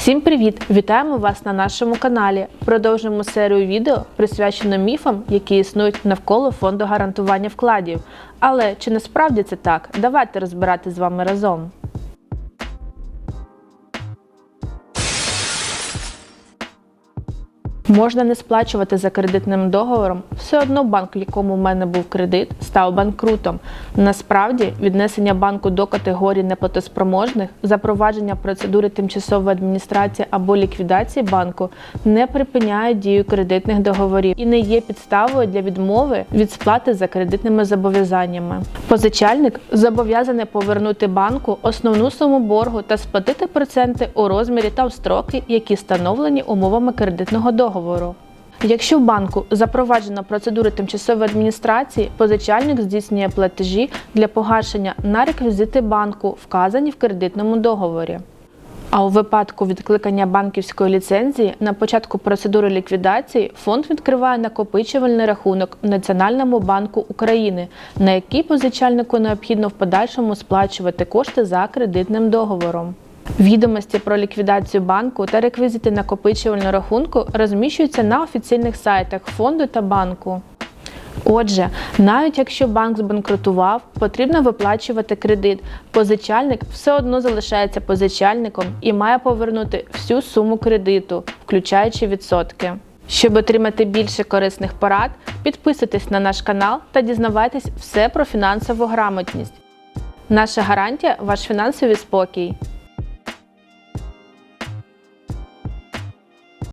Всім привіт! Вітаємо вас на нашому каналі. Продовжуємо серію відео, присвячену міфам, які існують навколо фонду гарантування вкладів. Але чи насправді це так? Давайте розбирати з вами разом. Можна не сплачувати за кредитним договором, все одно банк, в якому в мене був кредит, став банкрутом. Насправді, віднесення банку до категорії неплатоспроможних, запровадження процедури тимчасової адміністрації або ліквідації банку не припиняє дію кредитних договорів і не є підставою для відмови від сплати за кредитними зобов'язаннями. Позичальник зобов'язаний повернути банку основну суму боргу та сплатити проценти у розмірі та в строки, які встановлені умовами кредитного договору. Якщо в банку запроваджено процедури тимчасової адміністрації, позичальник здійснює платежі для погашення на реквізити банку, вказані в кредитному договорі. А у випадку відкликання банківської ліцензії на початку процедури ліквідації фонд відкриває накопичувальний рахунок в Національному банку України, на який позичальнику необхідно в подальшому сплачувати кошти за кредитним договором. Відомості про ліквідацію банку та реквізити накопичувального рахунку розміщуються на офіційних сайтах фонду та банку. Отже, навіть якщо банк збанкрутував, потрібно виплачувати кредит. Позичальник все одно залишається позичальником і має повернути всю суму кредиту, включаючи відсотки. Щоб отримати більше корисних порад, підписуйтесь на наш канал та дізнавайтесь все про фінансову грамотність. Наша гарантія ваш фінансовий спокій.